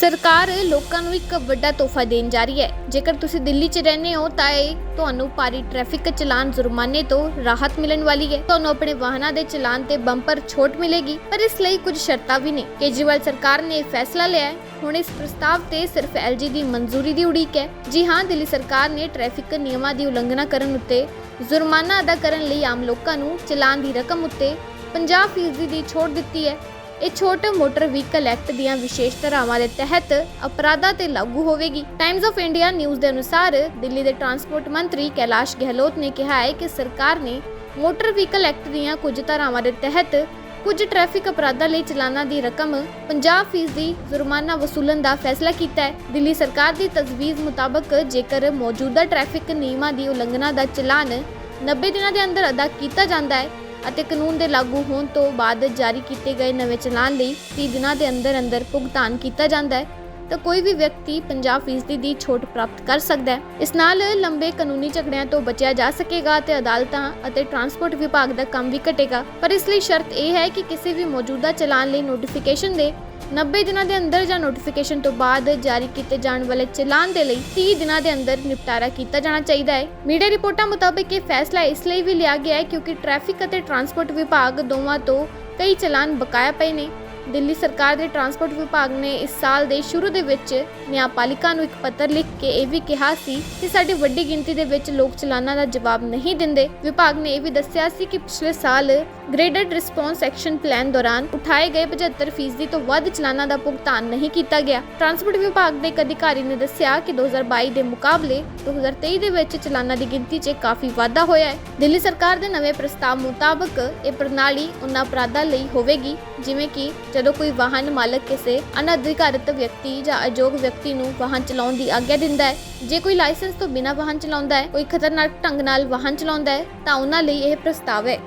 ਸਰਕਾਰ ਲੋਕਾਂ ਨੂੰ ਇੱਕ ਵੱਡਾ ਤੋਹਫਾ ਦੇਣ ਜਾ ਰਹੀ ਹੈ। ਜੇਕਰ ਤੁਸੀਂ ਦਿੱਲੀ 'ਚ ਰਹਿੰਦੇ ਹੋ, ਤਾਂ ਇਹ ਤੁਹਾਨੂੰ ਭਾਰੀ ਟ੍ਰੈਫਿਕ ਚਲਾਨ ਜੁਰਮਾਨੇ ਤੋਂ ਰਾਹਤ ਮਿਲਣ ਵਾਲੀ ਹੈ। ਤੁਹਾਨੂੰ ਆਪਣੇ ਵਾਹਨਾਂ ਦੇ ਚਲਾਨ ਤੇ ਬੰਪਰ ਛੋਟ ਮਿਲੇਗੀ, ਪਰ ਇਸ ਲਈ ਕੁਝ ਸ਼ਰਤਾਂ ਵੀ ਨੇ। ਕੇਜਰੀਵਾਲ ਸਰਕਾਰ ਨੇ ਇਹ ਫੈਸਲਾ ਲਿਆ ਹੈ। ਹੁਣ ਇਸ ਪ੍ਰਸਤਾਵ ਤੇ ਸਿਰਫ ਐਲਜੀ ਦੀ ਮਨਜ਼ੂਰੀ ਦੀ ਉਡੀਕ ਹੈ। ਜੀ ਹਾਂ, ਦਿੱਲੀ ਸਰਕਾਰ ਨੇ ਟ੍ਰੈਫਿਕ ਨਿਯਮਾਂ ਦੀ ਉਲੰਘਣਾ ਕਰਨ ਉੱਤੇ ਜੁਰਮਾਨਾ ਅਦਾ ਕਰਨ ਲਈ ਆਮ ਲੋਕਾਂ ਨੂੰ ਚਲਾਨ ਦੀ ਰਕਮ ਉੱਤੇ 50% ਦੀ ਛੋਟ ਦਿੱਤੀ ਹੈ। ਇਹ ਛੋਟ ਮੋਟਰ ਵਹੀਕਲ ਐਕਟ ਦੀਆਂ ਵਿਸ਼ੇਸ਼ ਧਾਰਾਵਾਂ ਦੇ ਤਹਿਤ ਅਪਰਾਧਾਂ ਤੇ ਲਾਗੂ ਹੋਵੇਗੀ। ਟਾਈਮਜ਼ ਆਫ ਇੰਡੀਆ ਨਿਊਜ਼ ਦੇ ਅਨੁਸਾਰ ਦਿੱਲੀ ਦੇ ਟਰਾਂਸਪੋਰਟ ਮੰਤਰੀ ਕੈਲਾਸ਼ ਗਹਿਲੋਤ ਨੇ ਕਿਹਾ ਹੈ ਕਿ ਸਰਕਾਰ ਨੇ ਮੋਟਰ ਵਹੀਕਲ ਐਕਟ ਦੀਆਂ ਕੁਝ ਧਾਰਾਵਾਂ ਦੇ ਤਹਿਤ ਕੁਝ ਟ੍ਰੈਫਿਕ ਅਪਰਾਧਾਂ ਲਈ ਚਲਾਨਾਂ ਦੀ ਰਕਮ 50% ਦੀ ਜੁਰਮਾਨਾ ਵਸੂਲਣ ਦਾ ਫੈਸਲਾ ਕੀਤਾ ਹੈ। ਦਿੱਲੀ ਸਰਕਾਰ ਦੀ ਤਜਵੀਜ਼ ਮੁਤਾਬਕ ਜੇਕਰ ਮੌਜੂਦਾ ਟ੍ਰੈਫਿਕ ਨਿਯਮਾਂ ਦੀ ਉਲੰਘਣਾ ਦਾ ਚਲਾਨ 90 ਦਿਨਾਂ ਦੇ ਅੰਦਰ ਅਦਾ ਕੀਤਾ ਜਾਂਦਾ ਹੈ ਅਤੇ ਕਾਨੂੰਨ ਦੇ ਲਾਗੂ ਹੋਣ ਤੋਂ ਬਾਅਦ ਜਾਰੀ ਕੀਤੇ ਗਏ ਨਵੇਂ ਚਲਾਨ ਲਈ 30 ਦਿਨਾਂ ਦੇ ਅੰਦਰ ਅੰਦਰ ਭੁਗਤਾਨ ਕੀਤਾ ਜਾਂਦਾ ਹੈ। ਤਾਂ ਕੋਈ ਵੀ ਵਿਅਕਤੀ 50% ਦੀ ਛੋਟ ਪ੍ਰਾਪਤ ਕਰ ਸਕਦਾ ਹੈ। ਇਸ ਨਾਲ ਲੰਬੇ ਕਾਨੂੰਨੀ ਝਗੜਿਆਂ ਤੋਂ ਬਚਿਆ ਜਾ ਸਕੇਗਾ ਤੇ ਅਦਾਲਤਾਂ ਅਤੇ ਟਰਾਂਸਪੋਰਟ ਵਿਭਾਗ ਦਾ ਕੰਮ ਵੀ ਘਟੇਗਾ। ਪਰ ਇਸ ਲਈ ਸ਼ਰਤ ਇਹ ਹੈ ਕਿ ਕਿਸੇ ਵੀ ਮੌਜੂਦਾ ਚਲਾਨ ਲਈ ਨੋਟੀਫਿਕੇਸ਼ਨ ਦੇ 90 ਦਿਨਾਂ ਦੇ ਅੰਦਰ ਜਾਂ ਨੋਟੀਫਿਕੇਸ਼ਨ ਤੋਂ ਬਾਅਦ ਜਾਰੀ ਕੀਤੇ ਜਾਣ ਵਾਲੇ ਚਲਾਨ ਦੇ ਲਈ 30 ਦਿਨਾਂ ਦੇ ਅੰਦਰ ਨਿਪਟਾਰਾ ਕੀਤਾ ਜਾਣਾ ਚਾਹੀਦਾ ਹੈ। ਮੀਡੀਆ ਰਿਪੋਰਟਾਂ ਮੁਤਾਬਕ ਇਹ ਫੈਸਲਾ ਇਸ ਲਈ ਵੀ ਲਿਆ ਗਿਆ ਹੈ ਕਿਉਂਕਿ ਟ੍ਰੈਫਿਕ ਅਤੇ ਟਰਾਂਸਪੋਰਟ ਵਿਭਾਗ ਦੋਵਾਂ ਤੋਂ ਕਈ ਚਲਾਨ ਬਕਾਇਆ ਪਏ ਨੇ। ਦਿੱਲੀ ਸਰਕਾਰ ਦੇ ਟਰਾਂਸਪੋਰਟ ਵਿਭਾਗ ਨੇ ਇਸ ਸਾਲ ਦੇ ਸ਼ੁਰੂ ਦੇ ਵਿੱਚ ਨਿਆਂਪਾਲਿਕਾ ਨੂੰ ਇੱਕ ਪੱਤਰ ਲਿਖ ਕੇ ਇਹ ਵੀ ਕਿਹਾ ਸੀ ਕਿ ਸਾਡੀ ਵੱਡੀ ਗਿਣਤੀ ਦੇ ਵਿੱਚ ਲੋਕ ਚਲਾਨਾਂ ਦਾ ਜਵਾਬ ਨਹੀਂ ਦਿੰਦੇ। ਵਿਭਾਗ ਨੇ ਇਹ ਵੀ ਦੱਸਿਆ ਸੀ ਕਿ ਪਿਛਲੇ ਸਾਲ ਗ੍ਰੇਡਡ ਰਿਸਪੌਂਸ ਐਕਸ਼ਨ ਪਲਾਨ ਦੌਰਾਨ ਉਠਾਏ ਗਏ 75% ਤੋਂ ਵੱਧ ਚਲਾਨਾਂ ਦਾ ਭੁਗਤਾਨ ਨਹੀਂ ਕੀਤਾ ਗਿਆ। ਟਰਾਂਸਪੋਰਟ ਵਿਭਾਗ ਦੇ ਇੱਕ ਅਧਿਕਾਰੀ ਨੇ ਦੱਸਿਆ ਕਿ 2022 ਦੇ ਮੁਕਾਬਲੇ 2023 ਦੇ ਵਿੱਚ ਚਲਾਨਾਂ ਦੀ ਗਿਣਤੀ 'ਚ ਕਾਫੀ ਵਾਧਾ ਹੋਇਆ ਹੈ। ਦਿੱਲੀ ਸਰਕਾਰ ਦੇ ਨਵੇਂ ਪ੍ਰਸਤਾਵ ਮੁਤਾਬਕ ਇਹ ਪ੍ਰਣਾਲੀ ਉਨ੍ਹਾਂ ਅਪਰਾਧਾਂ ਲਈ ਹੋਵੇਗੀ। ਜਿਵੇਂ ਕਿ ਜਦੋਂ ਕੋਈ ਵਾਹਨ ਮਾਲਕ ਕਿਸੇ ਅਨਅਧਿਕਾਰਤ ਵਿਅਕਤੀ ਜਾਂ ਅਯੋਗ ਵਿਅਕਤੀ ਨੂੰ ਵਾਹਨ ਚਲਾਉਣ ਦੀ ਆਗਿਆ ਦਿੰਦਾ ਹੈ, ਜੇ ਕੋਈ ਲਾਇਸੈਂਸ ਤੋਂ ਬਿਨਾਂ ਵਾਹਨ ਚਲਾਉਂਦਾ ਹੈ, ਕੋਈ ਖਤਰਨਾਕ ਢੰਗ ਨਾਲ ਵਾਹਨ ਚਲਾਉਂਦਾ ਹੈ, ਤਾਂ ਉਹਨਾਂ ਲਈ ਇਹ ਪ੍ਰਸਤਾਵ ਹੈ।